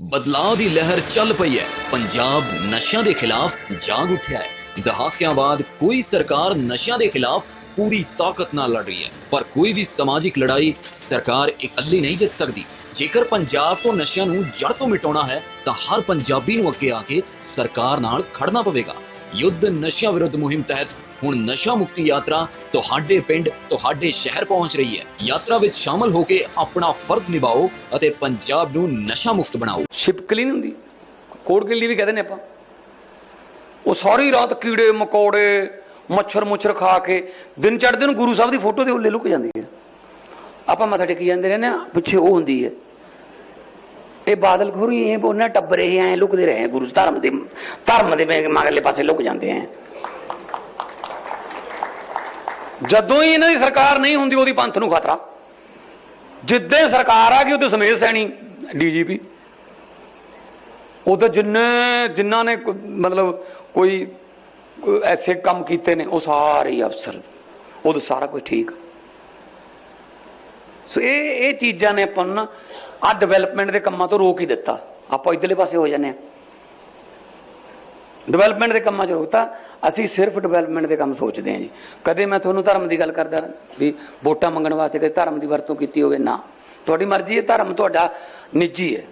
ਬਦਲਾਅ ਦੀ ਲਹਿਰ ਚੱਲ ਪਈ ਹੈ। ਪੰਜਾਬ ਨਸ਼ਿਆਂ ਦੇ ਖਿਲਾਫ ਜਾਗ ਉੱਠਿਆ ਹੈ। ਦਹਾਕਿਆਂ ਬਾਅਦ ਕੋਈ ਸਰਕਾਰ ਨਸ਼ਿਆਂ ਦੇ ਖਿਲਾਫ ਪੂਰੀ ਤਾਕਤ ਨਾਲ ਲੜ ਰਹੀ ਹੈ। ਪਰ ਕੋਈ ਵੀ ਸਮਾਜਿਕ ਲੜਾਈ ਸਰਕਾਰ ਇਕੱਲੀ ਨਹੀਂ ਜਿੱਤ ਸਕਦੀ। ਜੇਕਰ ਪੰਜਾਬ ਤੋਂ ਨਸ਼ਿਆਂ ਨੂੰ ਜੜ ਤੋਂ ਮਿਟਾਉਣਾ ਹੈ, ਤਾਂ ਹਰ ਪੰਜਾਬੀ ਨੂੰ ਅੱਗੇ ਆ ਕੇ ਸਰਕਾਰ ਨਾਲ ਖੜਨਾ ਪਵੇਗਾ। ਯੁੱਧ ਨਸ਼ਿਆਂ ਵਿਰੁੱਧ ਮੁਹਿੰਮ ਤਹਿਤ ਹੁਣ ਨਸ਼ਾ ਮੁਕਤੀ ਯਾਤਰਾ ਤੁਹਾਡੇ ਪਿੰਡ, ਤੁਹਾਡੇ ਸ਼ਹਿਰ ਪਹੁੰਚ ਰਹੀ ਹੈ। ਯਾਤਰਾ ਵਿੱਚ ਸ਼ਾਮਲ ਹੋ ਕੇ ਆਪਣਾ ਫਰਜ਼ ਨਿਭਾਓ ਅਤੇ ਪੰਜਾਬ ਨੂੰ ਨਸ਼ਾ ਮੁਕਤ ਬਣਾਓ। ਛਿਪਕਲੀ ਨਹੀਂ ਹੁੰਦੀ। ਕੋੜ ਕਿੱਲੀ ਵੀ ਕਹਿੰਦੇ ਨੇ ਆਪਾਂ। ਉਹ ਸਾਰੀ ਰਾਤ ਕੀੜੇ, ਮਕੌੜੇ ਮੱਛਰ ਮੁੱਛਰ ਖਾ ਕੇ ਦਿਨ ਚੜ੍ਹਦੇ ਨੂੰ ਗੁਰੂ ਸਾਹਿਬ ਦੀ ਫੋਟੋ ਦੇ ਉੱਲੇ ਲੁਕ ਜਾਂਦੀ ਹੈ। ਆਪਾਂ ਮੱਥਾ ਟੇਕੀ ਜਾਂਦੇ ਰਹਿੰਦੇ ਆ ਪਿੱਛੇ ਉਹ ਹੁੰਦੀ ਹੈ। ਇਹ ਬਾਦਲ ਖੋਰੀ ਇਹ ਉਹਨਾਂ ਟੱਬਰੇ ਐ ਲੁਕਦੇ ਰਹੇ, ਗੁਰੂ ਧਰਮ ਦੇ ਧਰਮ ਦੇ ਮੈਂ- ਪਾਸੇ ਲੁਕ ਜਾਂਦੇ ਐ। ਜਦੋਂ ਹੀ ਇਹਨਾਂ ਦੀ ਸਰਕਾਰ ਨਹੀਂ ਹੁੰਦੀ, ਉਹਦੀ ਪੰਥ ਨੂੰ ਖਤਰਾ। ਜਿੱਦੇ ਸਰਕਾਰ ਆ ਗਈ, ਉਹਦੇ ਸਮੇਤ ਸੈਣੀ, ਡੀਜੀਪੀ। ਉਹ ਤਾਂ ਜਿੰਨੇ ਜਿਨ੍ਹਾਂ ਨੇ ਮਤਲਬ ਕੋਈ ਐਸੇ ਕੰਮ ਕੀਤੇ ਨੇ, ਉਹ ਸਾਰੇ ਅਫਸਰ। ਉਹ ਸਾਰਾ ਕੁਝ ਠੀਕ ਸੋ ਇਹ ਇਹ ਚੀਜ਼ਾਂ ਨੇ ਆਪਾਂ ਨੂੰ ਨਾ ਆ ਡਿਵੈਲਪਮੈਂਟ ਦੇ ਕੰਮਾਂ ਤੋਂ ਰੋਕ ਹੀ ਦਿੱਤਾ। ਆਪਾਂ ਇਧਰਲੇ ਪਾਸੇ ਹੋ ਜਾਂਦੇ ਆ ਡਿਵੈਲਪਮੈਂਟ ਦੇ ਕੰਮਾਂ 'ਚ ਰੋਕਤਾ, ਅਸੀਂ ਸਿਰਫ ਡਿਵੈਲਪਮੈਂਟ ਦੇ ਕੰਮ ਸੋਚਦੇ ਹਾਂ ਜੀ। ਕਦੇ ਮੈਂ ਤੁਹਾਨੂੰ ਧਰਮ ਦੀ ਗੱਲ ਕਰਦਾ ਵੀ ਵੋਟਾਂ ਮੰਗਣ ਵਾਸਤੇ ਕਦੇ ਧਰਮ ਦੀ ਵਰਤੋਂ ਕੀਤੀ ਹੋਵੇ, ਨਾ। ਤੁਹਾਡੀ ਮਰਜ਼ੀ ਹੈ, ਧਰਮ ਤੁਹਾਡਾ ਨਿੱਜੀ ਹੈ।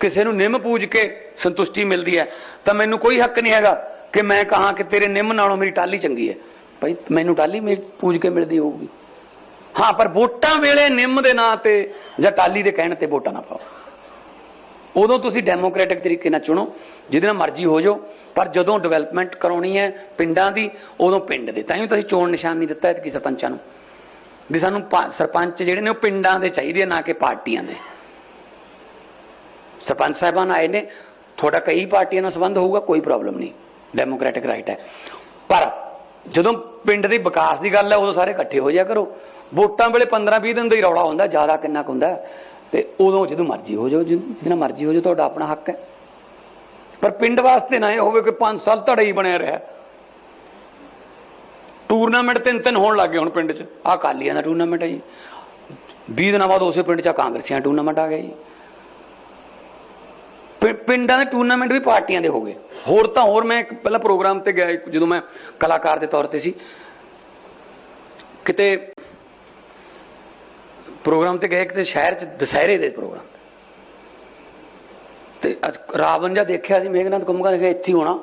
ਕਿਸੇ ਨੂੰ ਨਿੰਮ ਪੂਜ ਕੇ ਸੰਤੁਸ਼ਟੀ ਮਿਲਦੀ ਹੈ, ਤਾਂ ਮੈਨੂੰ ਕੋਈ ਹੱਕ ਨਹੀਂ ਹੈਗਾ ਕਿ ਮੈਂ ਕਹਾਂ ਕਿ ਤੇਰੇ ਨਿੰਮ ਨਾਲੋਂ ਮੇਰੀ ਟਾਲੀ ਚੰਗੀ ਹੈ। ਭਾਈ, ਮੈਨੂੰ ਟਾਲੀ ਮਿਲ- ਪੂਜ ਕੇ ਮਿਲਦੀ ਹੋਊਗੀ। ਹਾਂ, ਪਰ ਵੋਟਾਂ ਵੇਲੇ ਨਿੰਮ ਦੇ ਨਾਂ ਤੇ ਜਾਂ ਟਾਲੀ ਦੇ ਕਹਿਣ ਤੇ ਵੋਟਾਂ ਨਾ ਪਾਓ। ਉਦੋਂ ਤੁਸੀਂ ਡੈਮੋਕ੍ਰੈਟਿਕ ਤਰੀਕੇ ਨਾਲ ਚੁਣੋ, ਜਿਹਦੇ ਨਾਲ ਮਰਜ਼ੀ ਹੋ ਜਾਓ, ਪਰ ਜਦੋਂ ਡਿਵੈਲਪਮੈਂਟ ਕਰਾਉਣੀ ਹੈ ਪਿੰਡਾਂ ਦੀ, ਉਦੋਂ ਪਿੰਡ ਦੇ। ਤਾਂ ਹੀ ਤੁਸੀਂ ਚੋਣ ਨਿਸ਼ਾਨ ਨਹੀਂ ਦਿੱਤਾ ਐਤਕੀ ਸਰਪੰਚਾਂ ਨੂੰ। ਵੀ ਸਾਨੂੰ ਪਾ- ਸਰਪੰਚ ਜਿਹੜੇ ਨੇ ਉਹ ਪਿੰਡਾਂ ਦੇ ਚਾਹੀਦੇ ਆ, ਨਾ ਕਿ ਪਾਰਟੀਆਂ ਦੇ। ਸਰਪੰਚ ਸਾਹਿਬਾਨ ਆਏ ਨੇ, ਤੁਹਾਡਾ ਕਈ ਪਾਰਟੀਆਂ ਨਾਲ ਸੰਬੰਧ ਹੋਊਗਾ, ਕੋਈ ਪ੍ਰੋਬਲਮ ਨਹੀਂ। ਡੈਮੋਕ੍ਰੈਟਿਕ ਰਾਈਟ ਹੈ। ਪਰ ਜਦੋਂ ਪਿੰਡ ਦੇ ਵਿਕਾਸ ਦੀ ਗੱਲ ਹੈ, ਉਦੋਂ ਸਾਰੇ ਇਕੱਠੇ ਹੋ ਜਾ ਕਰੋ। ਵੋਟਾਂ ਵੇਲੇ 15 20 ਦਿਨ ਦਾ ਹੀ ਰੌਲਾ ਹੁੰਦਾ, ਜ਼ਿਆਦਾ ਕਿੰਨਾ ਕੁ ਹੁੰਦਾ। ਤੇ ਉਦੋਂ ਜਦੋਂ ਮਰਜ਼ੀ ਹੋ ਜਾਓ ਜਿ- ਜਿਹਦੇ ਨਾਲ ਮਰਜ਼ੀ ਹੋ ਜਾਓ, ਤੁਹਾਡਾ ਆਪਣਾ ਹੱਕ ਹੈ। ਪਰ ਪਿੰਡ ਵਾਸਤੇ ਨਾ ਇਹ ਹੋਵੇ ਕਿ 5 ਸਾਲ ਧੜਾ ਹੀ ਬਣਿਆ ਰਿਹਾ। ਟੂਰਨਾਮੈਂਟ ਤਿੰਨ ਤਿੰਨ ਹੋਣ ਲੱਗੇ ਹੁਣ ਪਿੰਡ 'ਚ। ਆਹ ਕਾਲੀਆਂ ਦਾ ਟੂਰਨਾਮੈਂਟ ਹੈ ਜੀ। 20 ਦਿਨਾਂ ਬਾਅਦ ਉਸੇ ਪਿੰਡ 'ਚ ਆਹ ਕਾਂਗਰਸੀਆਂ ਟੂਰਨਾਮੈਂਟ ਆ ਗਿਆ ਜੀ। ਪਿੰ- ਪਿੰਡਾਂ ਦੇ ਟੂਰਨਾਮੈਂਟ ਵੀ ਪਾਰਟੀਆਂ ਦੇ ਹੋ ਗਏ। ਹੋਰ ਤਾਂ ਹੋਰ ਮੈਂ ਇੱਕ ਪਹਿਲਾਂ ਪ੍ਰੋਗਰਾਮ ਤੇ ਗਿਆ ਜਦੋਂ ਮੈਂ ਕਲਾਕਾਰ ਦੇ ਤੌਰ ਤੇ ਸੀ। ਕਿਤੇ ਪ੍ਰੋਗਰਾਮ ਤੇ ਗਏ ਕਿਤੇ ਸ਼ਹਿਰ ਚ, ਦੁਸਹਿਰੇ ਦੇ ਪ੍ਰੋਗਰਾਮ ਤੇ। ਅੱਜ ਰਾਵਣ ਜਾਂ ਦੇਖਿਆ ਸੀ, ਮੇਘਨਾਥ ਕੁੰਭਕਾ ਨੇ ਕਿਹਾ, ਇੱਥੇ ਹੀ ਹੋਣਾ।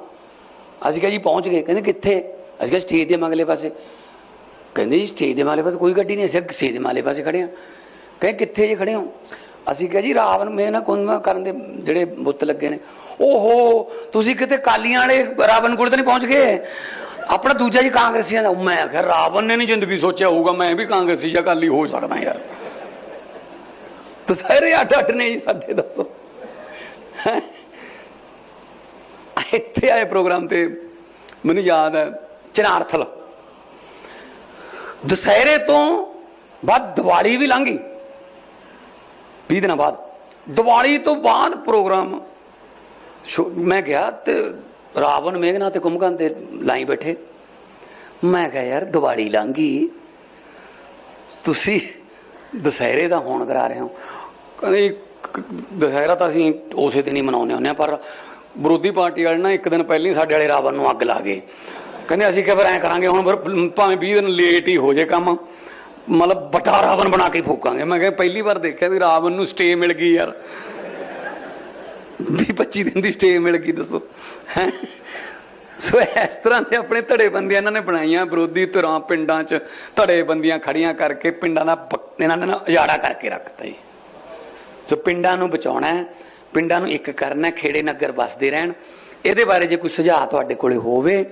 ਅਸੀਂ ਕਿਹਾ ਜੀ, ਪਹੁੰਚ ਗਏ। ਕਹਿੰਦੇ, ਕਿੱਥੇ? ਅਸੀਂ ਕਿਹਾ, ਸਟੇਜ ਦੇ ਮਗਲੇ ਪਾਸੇ। ਕਹਿੰਦੇ ਜੀ, ਸਟੇਜ ਦੇ ਮਗਲੇ ਪਾਸੇ ਕੋਈ ਗੱਡੀ ਨਹੀਂ, ਅਸੀਂ ਸਟੇਜ ਦੇ ਮਗਲੇ ਪਾਸੇ ਖੜੇ ਆ ਕਹਿੰਦੇ, ਕਿੱਥੇ ਜੇ ਖੜੇ ਹੋ ਅਸੀਂ ਕਿਹਾ ਜੀ, ਰਾਵਣ ਮੇਘਨਾਥ ਕੁੰਭਕਰਨ ਦੇ ਜਿਹੜੇ ਬੁੱਤ ਲੱਗੇ ਨੇ। ਓਹੋ, ਤੁਸੀਂ ਕਿਤੇ ਕਾਲੀਆਂ ਵਾਲੇ ਰਾਵਣ ਕੋਲ ਤਾਂ ਨਹੀਂ ਪਹੁੰਚ ਗਏ? ਆਪਣਾ ਦੂਜਾ ਜੀ ਕਾਂਗਰਸੀਆਂ ਦਾ। ਮੈਂ ਆਖਿਆ ਰਾਵਣ ਨੇ ਨਹੀਂ ਜ਼ਿੰਦਗੀ ਸੋਚਿਆ ਹੋਊਗਾ, ਮੈਂ ਵੀ ਕਾਂਗਰਸੀ ਜਾਂ ਕਾਲੀ ਹੋ ਸਕਦਾ ਯਾਰ। ਸਾਰੇ ਅੱਡ ਅੱਡ ਨੇ ਜੀ ਸਾਡੇ, ਦੱਸੋ। ਹੈਂ? ਇੱਥੇ ਆਏ ਪ੍ਰੋਗਰਾਮ ਤੇ ਮੈਨੂੰ ਯਾਦ ਹੈ, ਚਨਾਰਥਲ। ਦੁਸਹਿਰੇ ਤੋਂ ਬਾਅਦ ਦੀਵਾਲੀ ਵੀ ਲੰਘ ਗਈ। 20 ਦਿਨਾਂ ਬਾਅਦ। ਦੀਵਾਲੀ ਤੋਂ ਬਾਅਦ ਪ੍ਰੋਗਰਾਮ ਮੈਂ ਗਿਆ ਤੇ ਰਾਵਣ ਮੇਘਨਾ ਤੇ ਕੁੰਭਕਰਨ ਦੇ ਲਾਈ ਬੈਠੇ। ਮੈਂ ਕਿਹਾ, ਯਾਰ, ਦੀਵਾਲੀ ਲੰਘ ਤੁਸੀਂ ਦੁਸਹਿਰੇ ਦਾ ਹੋਣ ਕਰਾ ਰਹੇ ਹੋ। ਕਹਿੰਦੇ ਦੁਸਹਿਰਾ ਤਾਂ ਅਸੀਂ ਉਸੇ ਦਿਨ ਹੀ ਮਨਾਉਂਦੇ ਹੁੰਦੇ ਆ ਪਰ ਵਿਰੋਧੀ ਪਾਰਟੀ ਵਾਲੇ ਨਾ ਇੱਕ ਦਿਨ ਪਹਿਲਾਂ ਹੀ ਸਾਡੇ ਵਾਲੇ ਰਾਵਣ ਨੂੰ ਅੱਗ ਲਾ ਗਏ। ਕਹਿੰਦੇ ਅਸੀਂ ਕਿਹਾ ਫਿਰ ਐਂ ਕਰਾਂਗੇ, ਹੁਣ ਫਿਰ ਭਾਵੇਂ 20 ਦਿਨ ਲੇਟ ਹੀ ਹੋ ਜੇ ਕੰਮ, ਮਤਲਬ ਬਟਾ ਰਾਵਣ ਬਣਾ ਕੇ ਫੂਕਾਂਗੇ। ਮੈਂ ਕਿਹਾ ਪਹਿਲੀ ਵਾਰ ਦੇਖਿਆ ਵੀ ਰਾਵਣ ਨੂੰ ਸਟੇ ਮਿਲ ਗਈ ਯਾਰ। 20 25 ਦਿਨ ਦੀ ਸਟੇ ਮਿਲ ਗਈ, ਦੱਸੋ। ਹੈਂ? ਸੋ ਇਸ ਤਰ੍ਹਾਂ ਦੇ ਆਪਣੇ ਧੜੇ ਬੰਦੀਆਂ ਇਹਨਾਂ ਨੇ ਬਣਾਈਆਂ, ਵਿਰੋਧੀ ਧਿਰਾਂ ਪਿੰਡਾਂ 'ਚ ਧੜੇ ਬੰਦੀਆਂ ਖੜੀਆਂ ਕਰਕੇ ਪਿੰਡਾਂ ਦਾ ਪ- ਇਹਨਾਂ ਨੇ ਨਾ ਉਜਾੜਾ ਕਰਕੇ ਰੱਖਤਾ ਜੀ। ਸੋ ਪਿੰਡਾਂ ਨੂੰ ਬਚਾਉਣਾ ਹੈ, ਪਿੰਡਾਂ ਨੂੰ ਇੱਕ ਕਰਨਾ ਖੇੜੇ ਨਗਰ ਵਸਦੇ ਰਹਿਣ। ਇਹਦੇ ਬਾਰੇ ਜੇ ਕੋਈ ਸੁਝਾਅ ਤੁਹਾਡੇ ਕੋਲੇ ਹੋਵੇ,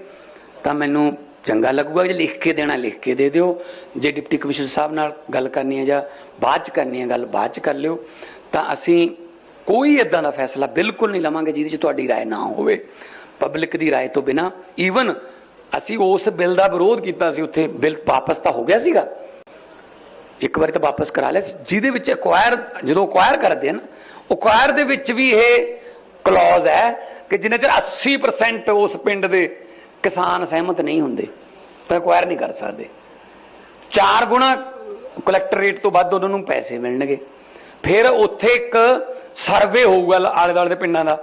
ਤਾਂ ਮੈਨੂੰ ਚੰਗਾ ਲੱਗੂਗਾ, ਜੇ ਲਿਖ ਕੇ ਦੇਣਾ, ਲਿਖ ਕੇ ਦੇ ਦਿਓ। ਜੇ ਡਿਪਟੀ ਕਮਿਸ਼ਨਰ ਸਾਹਿਬ ਨਾਲ ਗੱਲ ਕਰਨੀ ਹੈ ਜਾਂ ਬਾਅਦ ਚ ਕਰਨੀ ਹੈ ਗੱਲ, ਬਾਅਦ ਚ ਕਰ ਲਿਓ। ਤਾਂ ਅਸੀਂ ਕੋਈ ਇਦਾਂ ਦਾ ਫੈਸਲਾ ਬਿਲਕੁਲ ਨਹੀਂ ਲਵਾਂਗੇ ਜਿਹਦੇ ਚ ਤੁਹਾਡੀ رائے ਨਾ ਹੋਵੇ ਪਬਲਿਕ ਦੀ رائے ਤੋਂ ਬਿਨਾ ਈਵਨ ਅਸੀਂ ਉਸ ਬਿੱਲ ਦਾ ਵਿਰੋਧ ਕੀਤਾ ਸੀ ਉੱਥੇ ਬਿੱਲ ਵਾਪਸ ਤਾਂ ਹੋ ਗਿਆ ਸੀਗਾ ਇੱਕ ਵਾਰੀ ਤਾਂ ਵਾਪਸ ਕਰਾ ਲਿਆ ਸੀ, ਜਿਹਦੇ ਵਿੱਚ ਐਕਵਾਇਰ ਜਦੋਂ ਐਕਵਾਇਰ ਕਰਦੇ ਹਨ ਐਕਵਾਇਰ ਦੇ ਵਿੱਚ ਵੀ ਇਹ ਕਲੌਜ਼ ਹੈ ਕਿ ਜਿੰਨੇ ਚਿਰ 80% ਉਸ ਪਿੰਡ ਦੇ ਕਿਸਾਨ ਸਹਿਮਤ ਨਹੀਂ ਹੁੰਦੇ ਤਾਂ ਐਕਵਾਇਰ ਨਹੀਂ ਕਰ ਸਕਦੇ ਚਾਰ ਗੁਣਾ ਕਲੈਕਟਰ ਰੇਟ ਤੋਂ ਵੱਧ ਉਹਨਾਂ ਨੂੰ ਪੈਸੇ ਮਿਲਣਗੇ ਫਿਰ ਉੱਥੇ ਇੱਕ ਸਰਵੇ ਹੋਊਗਾ ਆਲੇ ਦੁਆਲੇ ਦੇ ਪਿੰਡਾਂ ਦਾ,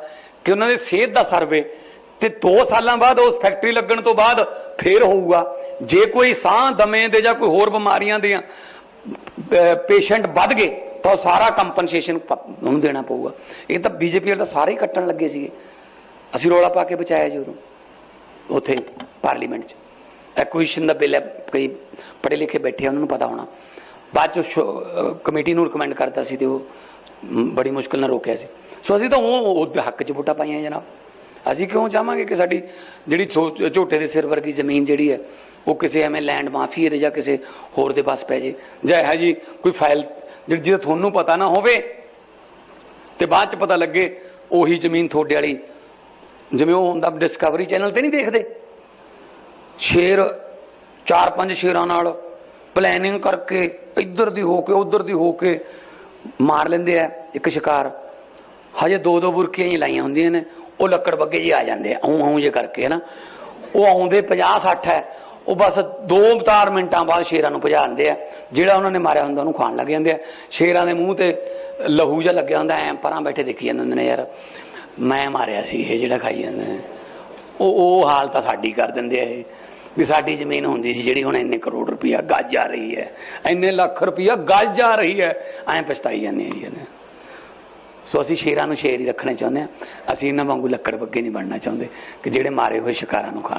ਕਿ ਉਹਨਾਂ ਦੀ ਸਿਹਤ ਦਾ ਸਰਵੇ। ਤੇ 2 ਸਾਲਾਂ ਬਾਅਦ ਉਸ ਫੈਕਟਰੀ ਲੱਗਣ ਤੋਂ ਬਾਅਦ ਫੇਰ ਹੋਊਗਾ। ਜੇ ਕੋਈ ਸਾਹ ਦਮੇ ਦੇ ਜਾਂ ਕੋਈ ਹੋਰ ਬਿਮਾਰੀਆਂ ਦੇ ਪੇਸ਼ੈਂਟ ਵੱਧ ਗਏ, ਤਾਂ ਉਹ ਸਾਰਾ ਕੰਪਨਸੇਸ਼ਨ ਉਹਨੂੰ ਦੇਣਾ ਪਊਗਾ। ਇਹ ਤਾਂ ਬੀਜੇਪੀ ਵਾਲੇ ਤਾਂ ਸਾਰੇ ਹੀ ਕੱਟਣ ਲੱਗੇ ਸੀਗੇ। ਅਸੀਂ ਰੋਲਾ ਪਾ ਕੇ ਬਚਾਇਆ ਜੀ ਉਦੋਂ, ਉੱਥੇ ਪਾਰਲੀਮੈਂਟ 'ਚ। ਐਕੁਇਸ਼ਨ ਦਾ ਬਿੱਲ ਹੈ, ਕਈ ਪੜ੍ਹੇ ਲਿਖੇ ਬੈਠੇ ਉਹਨਾਂ ਨੂੰ ਪਤਾ ਹੋਣਾ। ਬਾਅਦ ਚ ਕਮੇਟੀ ਨੂੰ ਰეკਮੈਂਡ ਕਰਤਾ ਸੀ ਤੇ ਉਹ ਬੜੀ ਮੁਸ਼ਕਲ ਨਾਲ ਰੋਕਿਆ ਸੀ। ਸੋ ਅਸੀਂ ਤਾਂ ਉਹ ਉਹਦੇ ਹੱਕ 'ਚ ਵੋਟਾਂ ਪਾਈਆਂ ਜਨਾਬ। ਅਸੀਂ ਕਿਉਂ ਚਾਹਾਂਗੇ ਕਿ ਸਾਡੀ ਜਿਹੜੀ ਛੋ- ਝੋਟੇ ਦੇ ਸਿਰ ਵਰਗੀ ਜ਼ਮੀਨ ਜਿਹੜੀ ਹੈ, ਉਹ ਕਿਸੇ ਐਵੇਂ ਲੈਂਡ ਮਾਫੀਏ ਦੇ ਜਾਂ ਕਿਸੇ ਹੋਰ ਦੇ ਪਾਸ ਪੈ ਜੇ। ਜਾਂ ਇਹ ਜੀ ਕੋਈ ਫਾਈਲ ਜਿਹੜੀ ਜਿਹਦਾ ਤੁਹਾਨੂੰ ਪਤਾ ਨਾ ਹੋਵੇ ਤੇ ਬਾਅਦ ਚ ਪਤਾ ਲੱਗੇ ਉਹੀ ਜ਼ਮੀਨ ਤੁਹਾਡੇ ਵਾਲੀ। ਜਿਵੇਂ ਉਹ ਹੁੰਦਾ ਡਿਸਕਵਰੀ ਚੈਨਲ ਤੇ ਨਹੀਂ ਦੇਖਦੇ? ਸ਼ੇਰ ਚਾਰ ਪੰਜ ਸ਼ੇਰਾਂ ਨਾਲ ਪਲੈਨਿੰਗ ਕਰਕੇ ਇੱਧਰ ਦੀ ਹੋ ਕੇ ਉੱਧਰ ਦੀ ਹੋ ਕੇ ਮਾਰ ਲੈਂਦੇ ਆ, ਇੱਕ ਸ਼ਿਕਾਰ। ਹਜੇ ਦੋ ਦੋ ਬੁਰਕੀਆਂ ਹੀ ਲਾਈਆਂ ਹੁੰਦੀਆਂ ਨੇ, ਉਹ ਲੱਕੜ ਬੱਗੇ ਜੀ ਆ ਜਾਂਦੇ ਆ ਆਉਂ ਆਉਂ ਜੇ ਕਰਕੇ ਨਾ ਉਹ ਆਉਂਦੇ 50 60 ਹੈ, ਉਹ ਬਸ 2-4 ਮਿੰਟਾਂ ਬਾਅਦ ਸ਼ੇਰਾਂ ਨੂੰ ਭਜਾ ਦਿੰਦੇ ਆ, ਜਿਹੜਾ ਉਹਨਾਂ ਨੇ ਮਾਰਿਆ ਹੁੰਦਾ ਉਹਨੂੰ ਖਾਣ ਲੱਗ ਜਾਂਦੇ ਆ। ਸ਼ੇਰਾਂ ਦੇ ਮੂੰਹ ਤੇ ਲਹੂ ਜਿਹਾ ਲੱਗਿਆ ਹੁੰਦਾ, ਐ ਪਰਾਂ ਬੈਠੇ ਦੇਖੀ ਜਾਂਦੇ ਹੁੰਦੇ ਨੇ, ਯਾਰ, ਮੈਂ ਮਾਰਿਆ ਸੀ, ਇਹ ਜਿਹੜਾ ਖਾਈ ਜਾਂਦੇ ਨੇ। ਉਹ ਉਹ ਹਾਲ ਤਾਂ ਸਾਡੀ ਕਰ ਦਿੰਦੇ ਆ ਇਹ। ਵੀ ਸਾਡੀ ਜ਼ਮੀਨ ਹੁੰਦੀ ਸੀ ਜਿਹੜੀ ਹੁਣ ਇੰਨੇ ਕਰੋੜ ਰੁਪਈਆ ਗੱਜ ਜਾ ਰਹੀ ਹੈ, ਇੰਨੇ ਲੱਖ ਰੁਪਈਆ ਗੱਜ ਜਾ ਰਹੀ ਹੈ, ਐਂ ਪਛਤਾਈ ਜਾਂਦੇ ਆ ਜੀ ਇਹਨੇ। ਸੋ ਅਸੀਂ ਸ਼ੇਰਾਂ ਨੂੰ ਸ਼ੇਰ ਹੀ ਰੱਖਣਾ ਚਾਹੁੰਦੇ ਆ ਅਸੀਂ ਇਹਨਾਂ ਵਾਂਗੂ ਲੱਕੜ ਬੱਗੇ ਨਹੀਂ ਬਣਨਾ ਚਾਹੁੰਦੇ ਕਿ ਜਿਹੜੇ ਮਾਰੇ ਹੋਏ ਸ਼ਿਕਾਰਾਂ ਨੂੰ ਖਾਣ।